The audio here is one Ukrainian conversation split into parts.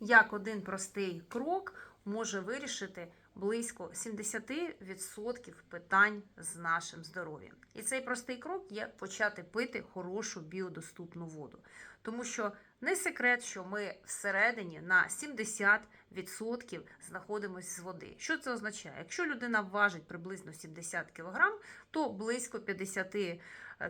як один простий крок може вирішити близько 70% питань з нашим здоров'ям. І цей простий крок є почати пити хорошу біодоступну воду. Тому що не секрет, що ми всередині на 70% знаходимося з води. Що це означає? Якщо людина важить приблизно 70 кг, то близько 50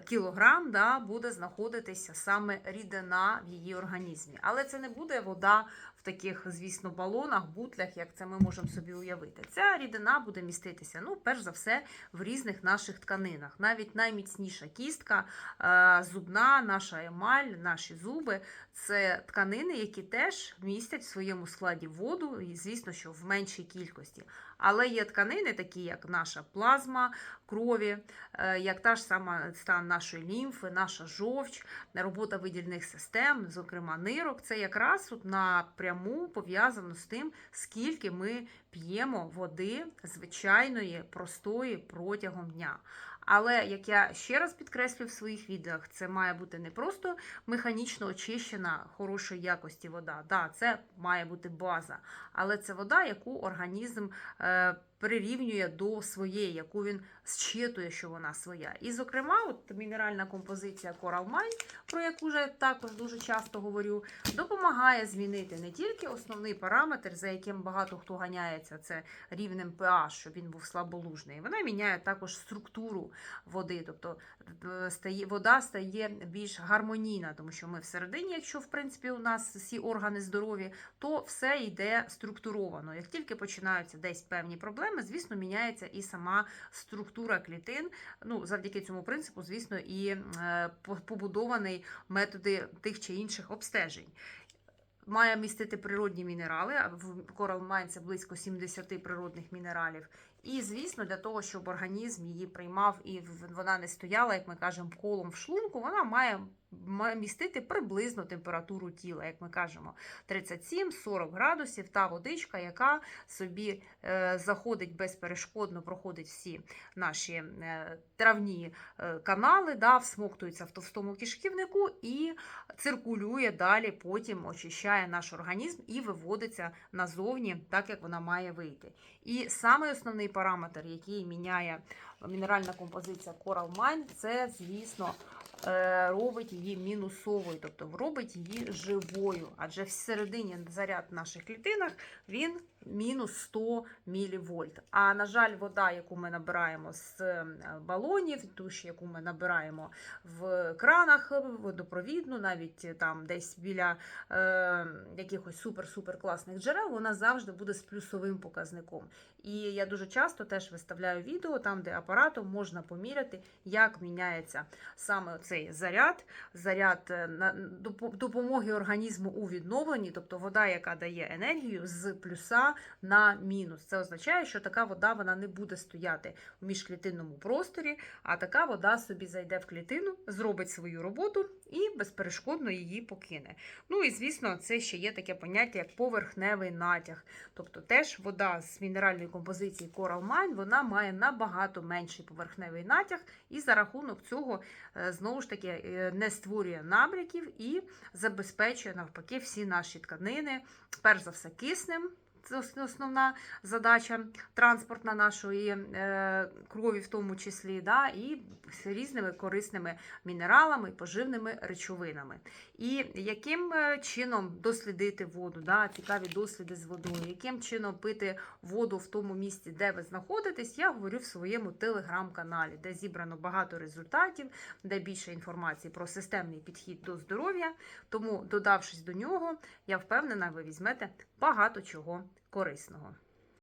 кілограм да, буде знаходитися саме рідина в її організмі. Але це не буде вода в таких, звісно, балонах, бутлях, як це ми можемо собі уявити. Ця рідина буде міститися, ну, перш за все, в різних наших тканинах. Навіть найміцніша кістка, е, зубна, наша емаль, наші зуби це тканини, які теж містять в своєму складі воду, і звісно, що в меншій кількості. Але є тканини, такі як наша плазма крові, е, як та ж сама стан нашої лімфи, наша жовч, робота видільних систем, зокрема нирок. Це якраз от напряму пов'язано з тим, скільки ми п'ємо води звичайної, простої протягом дня. Але як я ще раз підкреслюю в своїх відео, це має бути не просто механічно очищена хорошої якості вода. Да, це має бути база, але це вода, яку організм е, прирівнює до своєї, яку він зчитує, що вона своя. І, зокрема, от мінеральна композиція Coral Mine, про яку вже також дуже часто говорю, допомагає змінити не тільки основний параметр, за яким багато хто ганяється, це рівнем pH, щоб він був слаболужний. Вона міняє також структуру води, тобто е, вода стає більш гармонійна, тому що ми всередині, якщо в принципі у нас всі органи здорові, то все йде структуровано. Як тільки починаються десь певні проблеми, звісно, міняється і сама структура клітин. Ну, завдяки цьому принципу, звісно, і е, побудований методи тих чи інших обстежень. Має містити природні мінерали, в Coral Mine це близько 70 природних мінералів. І, звісно, для того, щоб організм її приймав і вона не стояла, як ми кажемо, колом в шлунку, вона має містити приблизно температуру тіла, як ми кажемо, 37-40 градусів. Та водичка, яка собі е, заходить безперешкодно, проходить всі наші е, травні е, канали, да, всмоктується в товстому кишківнику і циркулює далі, потім очищає наш організм і виводиться назовні, так як вона має вийти. І саме основний параметр, який міняє мінеральна композиція Coral Mine, це, звісно, робить її мінусовою, тобто робить її живою. Адже всередині заряд в наших клітинах він мінус 100 мВ. А на жаль, вода, яку ми набираємо з е, балонів, ту яку ми набираємо в кранах водопровідну, навіть там десь біля е, якихось супер-супер класних джерел, вона завжди буде з плюсовим показником. І я дуже часто теж виставляю відео там, де апаратом можна поміряти, як міняється саме цей заряд, заряд е, допомоги організму у відновленні, тобто вода, яка дає енергію з плюса на мінус. Це означає, що така вода вона не буде стояти в міжклітинному просторі, а така вода собі зайде в клітину, зробить свою роботу і безперешкодно її покине. Ну і звісно, це ще є таке поняття, як поверхневий натяг. Тобто теж вода з мінеральної композиції Coral Mine, вона має набагато менший поверхневий натяг, і за рахунок цього, е, знову ж таки, е, не створює набряків і забезпечує навпаки всі наші тканини, перш за все, киснем. Основна задача транспортна нашої е, крові, в тому числі, да, і з різними корисними мінералами, поживними речовинами. І яким е, чином дослідити воду, да, цікаві досліди з водою, яким чином пити воду в тому місці, де ви знаходитесь, я говорю в своєму телеграм-каналі, де зібрано багато результатів, де більше інформації про системний підхід до здоров'я. Тому, додавшись до нього, я впевнена, ви візьмете багато чого корисного.